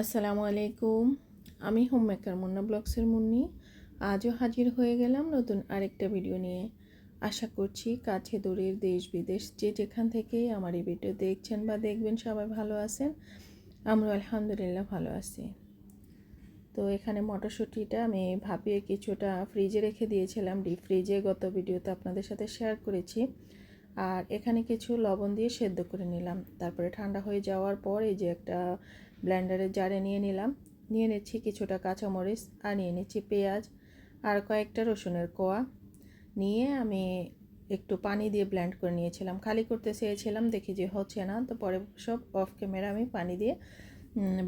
আসসালামু আলাইকুম। আমি হোম মেকার মুন্না ব্লগসের মুন্নি। আজও হাজির হয়ে গেলাম নতুন আরেকটা ভিডিও নিয়ে। আশা করছি কাছে দূরের দেশ বিদেশ যে যেখান থেকে আমার এই ভিডিও দেখছেন বা দেখবেন সবাই ভালো আছেন। আমরা আলহামদুলিল্লাহ ভালো আছি। তো এখানে মটরশুঁটিটা আমি ভাপিয়ে কিছুটা ফ্রিজে রেখে দিয়েছিলাম ডিপ ফ্রিজে গত ভিডিওতে আপনাদের সাথে শেয়ার করেছি। আর এখানে কিছু লবণ দিয়ে সেদ্ধ করে নিলাম। তারপরে ঠান্ডা হয়ে যাওয়ার পর এই যে একটা ব্লেন্ডারের জারে নিয়ে নিলাম। নিয়ে নিচ্ছি কিছুটা কাঁচামরিচ আর নিয়ে নিচ্ছি পেঁয়াজ আর কয়েকটা রসুনের কোয়া। নিয়ে আমি একটু পানি দিয়ে ব্লেন্ড করে নিয়েছিলাম। খালি করতে চেয়েছিলাম, দেখি যে হচ্ছে না, তো পরে সব অফ ক্যামেরা আমি পানি দিয়ে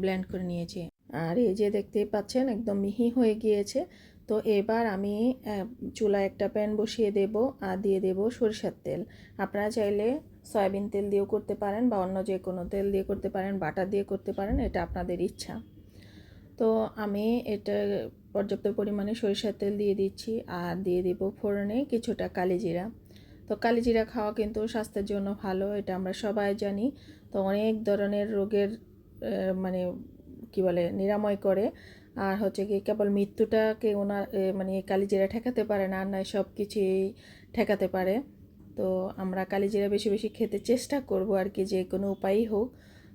ব্লেন্ড করে নিয়েছি। আর এই যে দেখতেই পাচ্ছেন, একদম মিহি হয়ে গিয়েছে। তো এবার আমি চুলা একটা প্যান বসিয়ে দেব আর দিয়ে দেব সরিষার তেল। আপনারা চাইলে সয়াবিন তেল দিয়েও করতে পারেন বা অন্য যে কোনো তেল দিয়ে করতে পারেন, বাটার দিয়ে করতে পারেন, এটা আপনাদের ইচ্ছা। তো আমি এটা পর্যাপ্ত পরিমাণে সরিষার তেল দিয়ে দিচ্ছি আর দিয়ে দেব ফোড়নে কিছুটা কালিজিরা। তো কালিজিরা খাওয়া কিন্তু স্বাস্থ্যের জন্য ভালো, এটা আমরা সবাই জানি। তো অনেক ধরনের রোগের মানে কি বলে, নিরাময় করে। আর হচ্ছে কি, কেবল মৃত্যুটাকে ওনার মানে কালিজিরা ঠেকাতে পারে না, আর নয় সব কিছুই ঠেকাতে পারে। তো আমরা কালিজিরা বেশি বেশি খেতে চেষ্টা করব আর কি, যে কোনো উপায়ই হোক।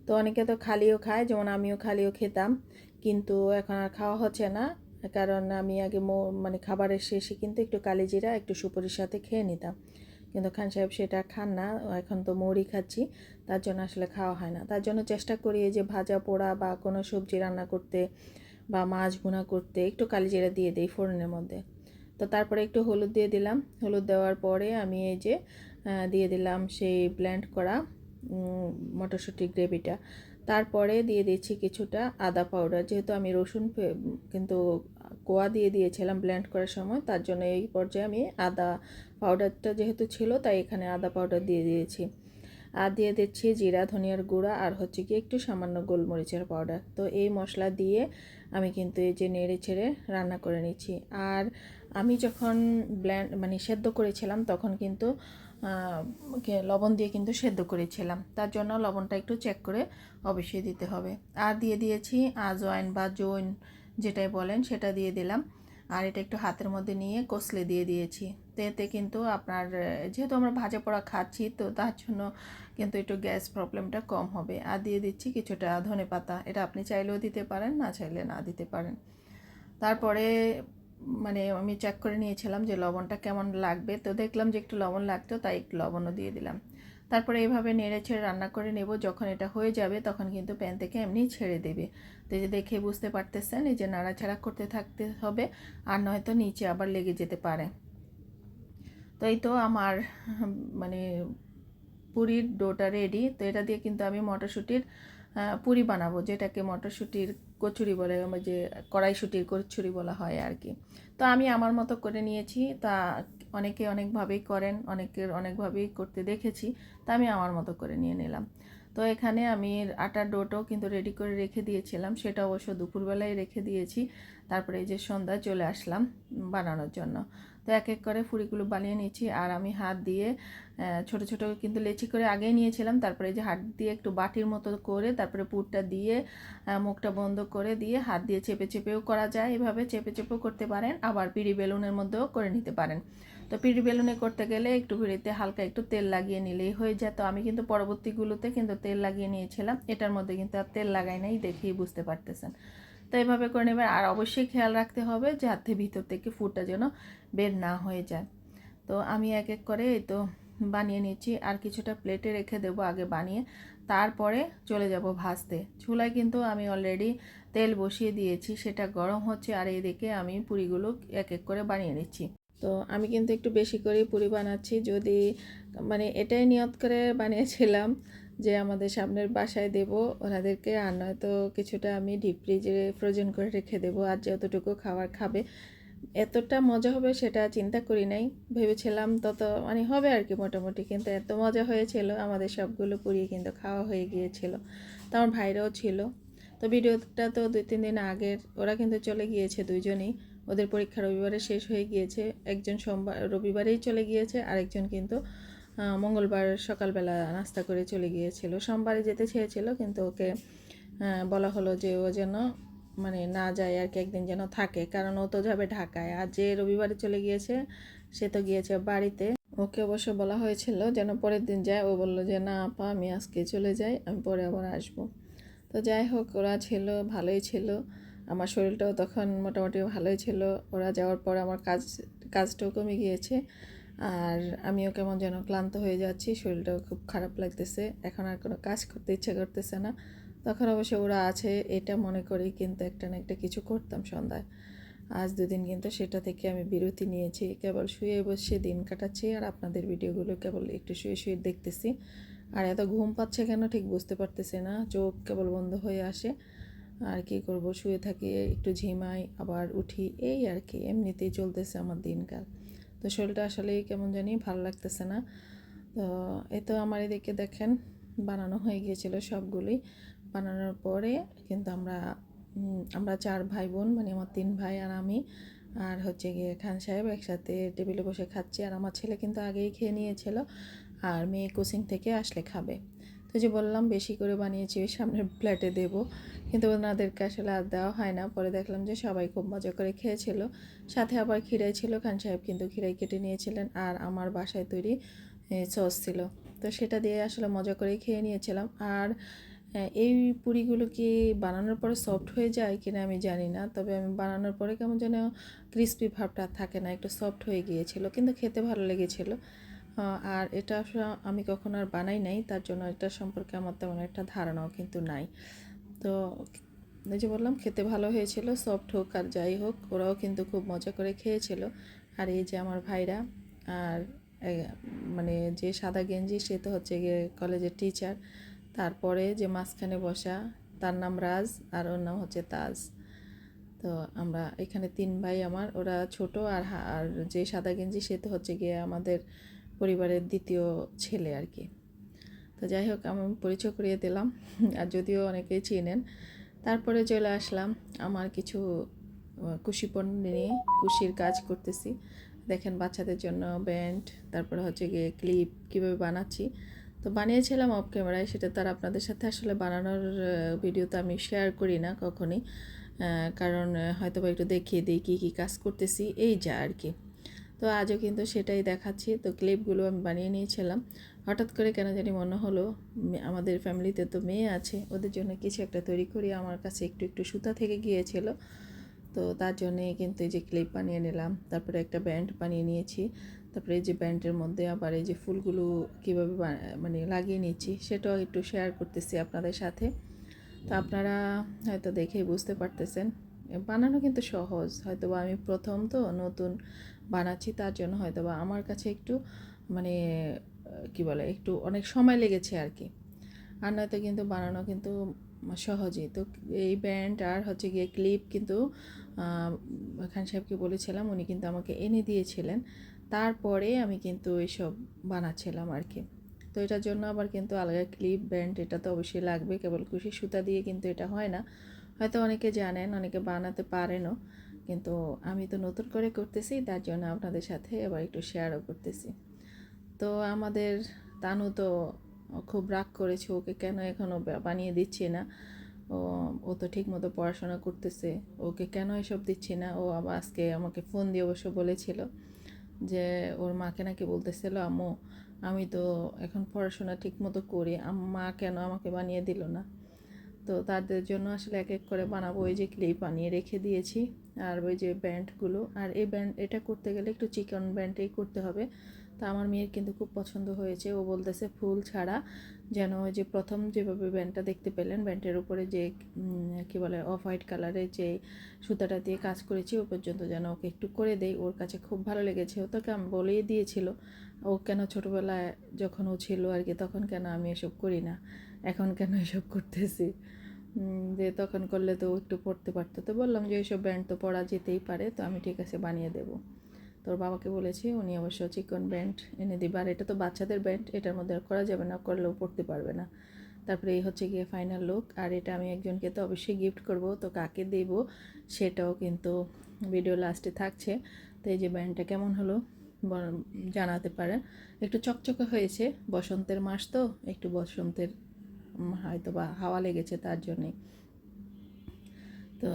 তো অনেকে তো খালিও খায়, যেমন আমিও খালিও খেতাম। কিন্তু এখন আর খাওয়া হচ্ছে না, কারণ আমি আগে মানে খাবারের শেষে কিন্তু একটু কালিজিরা, একটু সুপুরির সাথে খেয়ে নিতাম। কিন্তু খান সাহেব সেটা খান না, এখন তো মৌরি খাচ্ছি, তার জন্য আসলে খাওয়া হয় না। তার জন্য চেষ্টা করি যে ভাজা পোড়া বা কোনো সবজি রান্না করতে বা মাছ ভুনা করতে একটু কালিজিরা দিয়ে দিই ফোড়নের মধ্যে। তো তারপরে একটু হলুদ দিয়ে দিলাম। হলুদ দেওয়ার পরে আমি এই যে দিয়ে দিলাম সেই ব্ল্যান্ড করা মটরশুঁটি গ্রেভিটা। তারপরে দিয়ে দিচ্ছি কিছুটা আদা পাউডার যেহেতু আমি রসুন কিন্তু কোয়া দিয়ে দিয়েছিলাম ব্ল্যান্ড করার সময়, তার জন্য এই পর্যায়ে আমি আদা পাউডারটা যেহেতু ছিল, তাই এখানে আদা পাউডার দিয়ে দিয়েছি। আর দিয়ে দিচ্ছি জিরা, ধনিয়ার গুঁড়া আর হচ্ছে কি একটু সামান্য গোলমরিচের পাউডার তো এই মশলা দিয়ে আমি কিন্তু এই যে নেড়ে ছেড়ে রান্না করে নিচ্ছি। আর আমি যখন ব্ল্যান্ড মানে সেদ্ধ করেছিলাম তখন কিন্তু লবণ দিয়ে কিন্তু সেদ্ধ করেছিলাম। তার জন্য লবণটা একটু চেক করে অবশ্যই দিতে হবে। আর দিয়ে দিয়েছি আজওয়াইন বা জৈন যেটাই বলেন সেটা দিয়ে দিলাম। আর এটা একটু হাতের মধ্যে নিয়ে কষলে দিয়ে দিয়েছি। তো এতে কিন্তু আপনার, যেহেতু আমরা ভাজা পোড়া খাচ্ছি, তো তার জন্য কিন্তু একটু গ্যাস প্রবলেমটা কম হবে। আর দিয়ে দিচ্ছি কিছুটা ধনে পাতা। এটা আপনি চাইলেও দিতে পারেন, না চাইলে না দিতে পারেন। তারপরে মানে আমি চেক করে নিয়েছিলাম যে লবণটা কেমন লাগবে। তো দেখলাম যে একটু লবণ লাগতো, তাই একটু লবণও দিয়ে দিলাম। তারপরে এইভাবে নেড়ে ছেড়ে রান্না করে নেব। যখন এটা হয়ে যাবে, তখন কিন্তু প্যান থেকে এমনি ছেড়ে দেবে। তো যে দেখে বুঝতে পারতেছেন, এই যে নাড়াছাড়া করতে থাকতে হবে, আর নয়তো নিচে আবার লেগে যেতে পারে। তো এই তো আমার মানে পুরীর ডোটা রেডি তো এটা দিয়ে কিন্তু আমি মটরশুঁটির পুরি বানাবো, যেটাকে মটরশুঁটির কচুরি বলে যে কড়াইশুঁটির কচুরি বলা হয় আর কি। তো আমি আমার মতো করে নিয়েছি। তা অনেকে অনেকভাবেই করেন, অনেকের অনেকভাবেই করতে দেখেছি, তা আমি আমার মতো করে নিয়ে নিলাম। তো এখানে আমি আটার ডোটাও কিন্তু রেডি করে রেখে দিয়েছিলাম, সেটা অবশ্য দুপুরবেলায় রেখে দিয়েছি, তারপরে এই যে সন্ধ্যা চলে আসলাম বানানোর জন্য। তো এক এক করে ফুড়িগুলো বানিয়ে নিয়েছি। আর আমি হাত দিয়ে ছোট ছোট কিন্তু লেচি করে আগেই নিয়েছিলাম। তারপরে যে হাত দিয়ে একটু বাটির মতো করে তারপরে পুরটা দিয়ে মুখটা বন্ধ করে দিয়ে হাত দিয়ে চেপে চেপেও করা যায়। এভাবে চেপে চেপেও করতে পারেন। আবার পিড়ি বেলুনের মধ্যেও করে নিতে পারেন। তো পিড়ি বেলুনে করতে গেলে একটু পিড়িতে হালকা একটু তেল লাগিয়ে নিলেই হয়ে যায়। তো আমি কিন্তু পরবর্তীগুলোতে কিন্তু তেল লাগিয়ে নিয়েছিলাম। এটার মধ্যে কিন্তু আর তেল লাগাই নাই দেখেই বুঝতে পারতেছেন। তো এভাবে করে নেবেন। আর অবশ্যই খেয়াল রাখতে হবে যে যাতে ভিতর থেকে ফুটটা যেন বের না হয়ে যায়। তো আমি এক এক করে এই তো বানিয়ে নিচ্ছি আর কিছুটা প্লেটে রেখে দেবো আগে বানিয়ে। তারপরে চলে যাব ভাজতে। চুলায় কিন্তু আমি অলরেডি তেল বসিয়ে দিয়েছি, সেটা গরম হচ্ছে। আর এদিকে আমি পুরিগুলো এক এক করে বানিয়ে নিচ্ছি। তো আমি কিন্তু একটু বেশি করে পুরি বানাচ্ছি। যদি মানে এটাই নিয়ত করে বানিয়েছিলাম যে আমাদের সামনের বাসায় দেব, ওনাদেরকে আর নয়তো কিছুটা আমি ডিপ ফ্রিজে ফ্রোজেন করে রেখে দেবো। আর যতটুকু খাবার খাবে, এতটা মজা হবে সেটা চিন্তা করি নাই। ভেবেছিলাম তত মানে হবে আর কি মোটামুটি, কিন্তু এত মজা হয়েছিল, আমাদের সবগুলো পুড়িয়ে কিন্তু খাওয়া হয়ে গিয়েছিল। তো আমার ভাইরাও ছিল। তো ভিডিওটা তো দুই তিন দিন আগের, ওরা কিন্তু চলে গিয়েছে দুইজনেই। ওদের পরীক্ষা রবিবারে শেষ হয়ে গিয়েছে। একজন সোমবার, রবিবারেই চলে গিয়েছে, আরেকজন কিন্তু মঙ্গলবার সকালবেলা নাস্তা করে চলে গিয়েছিল। সোমবারে যেতে চেয়েছিল, কিন্তু ওকে বলা হলো যে ও যেন মানে না যায় আর কি, একদিন যেন থাকে, কারণ ও তো যাবে ঢাকায়। আর যে রবিবারে চলে গিয়েছে, সে তো গিয়েছে বাড়িতে। ওকে অবশ্য বলা হয়েছিল যেন পরের দিন যায়। ও বলল যে, না আপা, আমি আজকে চলে যাই, আমি পরে আবার আসব। তো যাই হোক, ওরা ছিল, ভালোই ছিল। আমার শরীরটাও তখন মোটামুটি ভালোই ছিল। ওরা যাওয়ার পর আমার কাজ, কাজটাও কমে গিয়েছে। আর আমিও কেমন যেন ক্লান্ত হয়ে যাচ্ছি, শরীরটাও খুব খারাপ লাগতেছে। এখন আর কোনো কাজ করতে ইচ্ছে করতেছে না। তখন অবশ্য ওরা আছে, এটা মনে করেই কিন্তু একটা না একটা কিছু করতাম সন্ধ্যায়। আজ দুদিন কিন্তু সেটা থেকে আমি বিরতি নিয়েছি, কেবল শুয়ে বসে দিন কাটাচ্ছি আর আপনাদের ভিডিওগুলো কেবল একটু শুয়ে শুয়ে দেখতেছি। আর এত ঘুম পাচ্ছে কেন ঠিক বুঝতে পারতেছে না, চোখ কেবল বন্ধ হয়ে আসে। আর কি করব, শুয়ে থাকি, একটু ঝিমাই, আবার উঠি, এই আর কি, এমনিতেই চলতেছে আমার দিনকাল। তো শরীরটা আসলেই কেমন জানি ভালো লাগতেছে না। তো এ তো আমার এদিকে দেখেন বানানো হয়ে গিয়েছিল সবগুলি। বানানোর পরে কিন্তু আমরা আমরা চার ভাই বোন মানে আমার তিন ভাই আর আমি আর হচ্ছে গিয়ে খান সাহেব একসাথে টেবিলে বসে খাচ্ছি। আর আমার ছেলে কিন্তু আগেই খেয়ে নিয়েছিল। আর মেয়ে কোচিং থেকে আসলে খাবে। তো যে বললাম, বেশি করে বানিয়েছি, ওই সামনের প্লেটে দেবো। কিন্তু ওনাদেরকে আসলে আর দেওয়া হয় না। পরে দেখলাম যে সবাই খুব মজা করে খেয়েছিল। সাথে আবার খিরাই ছিল, খান সাহেব কিন্তু খিরাই কেটে নিয়েছিলেন আর আমার বাসায় তৈরি সস ছিল। তো সেটা দিয়ে আসলে মজা করেই খেয়ে নিয়েছিলাম। আর এই পুরিগুলো কি বানানোর পরে সফট হয়ে যায় কিনা আমি জানি না। তবে আমি বানানোর পরে কেমন যেন ক্রিস্পি ভাবটা থাকে না, একটু সফট হয়ে গিয়েছিল। কিন্তু খেতে ভালো লেগেছিল। আর এটা আমি কখনো আর বানাই নাই, তার জন্য এটা সম্পর্কে আমার তেমন একটা ধারণাও কিন্তু নাই। তো এই যে বললাম, খেতে ভালো হয়েছিল সফট হোক আর যাই হোক, ওরাও কিন্তু খুব মজা করে খেয়েছিল। আর এই যে আমার ভাইরা আর মানে যে সাদা গেঞ্জি, সে তো হচ্ছে গিয়ে কলেজের টিচার তারপরে যে মাঝখানে বসা, তার নাম রাজ আর ওর নাম হচ্ছে তাজ। তো আমরা এখানে তিন ভাই আমার, ওরা ছোট আর আর যে সাদা গেঞ্জি, সে তো হচ্ছে গিয়ে আমাদের পরিবারের দ্বিতীয় ছেলে আর কি। তো যাই হোক আমি পরিচয় করিয়ে দিলাম। আর যদিও অনেকেই চিনেন তারপরে চলে আসলাম আমার কিছু আহ, কুশি পণ্য নিয়ে কুশির কাজ করতেছি। দেখেন বাচ্চাদের জন্য ব্যান্ড তারপরে হচ্ছে গিয়ে ক্লিপ কীভাবে বানাচ্ছি। তো বানিয়েছিলাম অফ ক্যামেরায় সেটা তার আপনাদের সাথে আসলে বানানোর ভিডিও তো আমি শেয়ার করি না কখনই। কারণ হয়তো বা একটু দেখিয়ে দিই কী কী কাজ করতেছি এই যা আর কি। তো আজও কিন্তু সেটাই দেখাচ্ছি। তো ক্লিপগুলো আমি বানিয়ে নিয়েছিলাম। হঠাৎ করে কেন জানি মনে হলো আমাদের ফ্যামিলিতে তো মেয়ে আছে, ওদের জন্য কিছু একটা তৈরি করি। আমার কাছে একটু একটু সুতা থেকে গিয়েছিল। তো তার জন্যে কিন্তু এই যে ক্লিপ বানিয়ে নিলাম। তারপরে একটা ব্যান্ড বানিয়ে নিয়েছি। তারপরে এই যে ব্যান্ডের মধ্যে আবার এই যে ফুলগুলো কীভাবে মানে লাগিয়ে নিচ্ছি, সেটাও একটু শেয়ার করতেছি আপনাদের সাথে। তো আপনারা হয়তো দেখেই বুঝতে পারতেছেন। বানানো কিন্তু সহজ। হয়তো বা আমি প্রথম তো নতুন বানাচ্ছি, তার জন্য হয়তো বা আমার কাছে একটু মানে কি বলে, একটু অনেক সময় লেগেছে আর কি। আর নয়তো কিন্তু বানানো কিন্তু সহজই। তো এই ব্যান্ড আর হচ্ছে গিয়ে ক্লিপ কিন্তু খান সাহেবকে বলেছিলাম, উনি কিন্তু আমাকে এনে দিয়েছিলেন। তারপরে আমি কিন্তু এইসব বানাচ্ছিলাম আর কি। তো এটার জন্য আবার কিন্তু আলাদা ক্লিপ, ব্যান্ড, এটা তো অবশ্যই লাগবে। কেবল কুশি সুতা দিয়ে কিন্তু এটা হয় না। হয়তো অনেকে জানেন, অনেকে বানাতে পারেনও। কিন্তু আমি তো নতুন করে করতেছি, তার জন্য আপনাদের সাথে এবার একটু শেয়ারও করতেছি। তো আমাদের তানু তো খুব রাগ করেছে, ওকে কেন এখনও বানিয়ে দিচ্ছি না? ও ও তো ঠিক মতো পড়াশোনা করতেছে, ওকে কেন এসব দিচ্ছি না? ও আবার আজকে আমাকে ফোন দিয়ে অবশ্য বলেছিল যে, ওর মাকে নাকি বলতেছিল, আম্মু, আমি তো এখন পড়াশোনা ঠিক মতো করি মা কেন আমাকে বানিয়ে দিল না? তো তাদের জন্য আসলে এক এক করে বানাবো। ওই যে ক্লিপ বানিয়ে রেখে দিয়েছি। আর ওই যে ব্যান্ডগুলো আর এই ব্যান্ড এটা করতে গেলে একটু চিকন ব্যান্ডেই করতে হবে। তা আমার মেয়ের কিন্তু খুব পছন্দ হয়েছে। ও বলতেছে, ফুল ছাড়া। যেন ওই যে প্রথম যেভাবে ব্যান্ডটা দেখতে পেলেন ব্যান্ডের উপরে যে কি বলে অফ হোয়াইট কালারের যে সুতাটা দিয়ে কাজ করেছি, ও পর্যন্ত যেন ওকে একটু করে দেই। ওর কাছে খুব ভালো লেগেছে। ও তোকে আমি বলেই দিয়েছিল। ও কেন ছোটোবেলায় যখন ও ছিল আর কি, তখন কেন আমি এসব করি না? এখন কেন এসব করতেছি? যে তখন করলে তো একটু পড়তে পারতো। তো বললাম যে এইসব ব্যান্ড তো পড়া যেতেই পারে, তো আমি ঠিক আছে বানিয়ে দেবো। তোর বাবাকে বলেছি, উনি অবশ্য চিকন ব্যান্ড এনে দিবে। আর এটা তো বাচ্চাদের ব্যান্ড, এটার মধ্যে করা যাবে না, করলেও পড়তে পারবে না। তারপরে এই হচ্ছে গিয়ে ফাইনাল লুক আর এটা আমি একজনকে তো অবশ্যই গিফট করব, তো কাকে দেব সেটাও কিন্তু ভিডিও লাস্টে থাকছে। তো এই যে ব্যান্ডটা কেমন হলো জানাতে পারেন একটু চকচকে হয়েছে, বসন্তের মাস তো, একটু বসন্তের হয়তো বা হাওয়া লেগেছে তার জন্যে। তো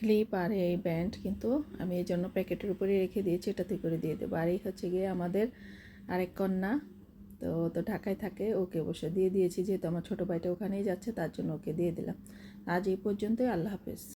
ক্লিপ আর এই ব্যান্ড কিন্তু আমি এই জন্য প্যাকেটের উপরে রেখে দিয়েছি এটাতে করে দিয়ে দেবো। আর এই হচ্ছে গিয়ে আমাদের আরেক কন্যা, তো তো ঢাকায় থাকে, ওকে অবশ্য দিয়ে দিয়েছি, যেহেতু আমার ছোটো ভাইটা ওখানেই যাচ্ছে, তার জন্য ওকে দিয়ে দিলাম। আজ এই পর্যন্তই, আল্লাহ হাফেজ।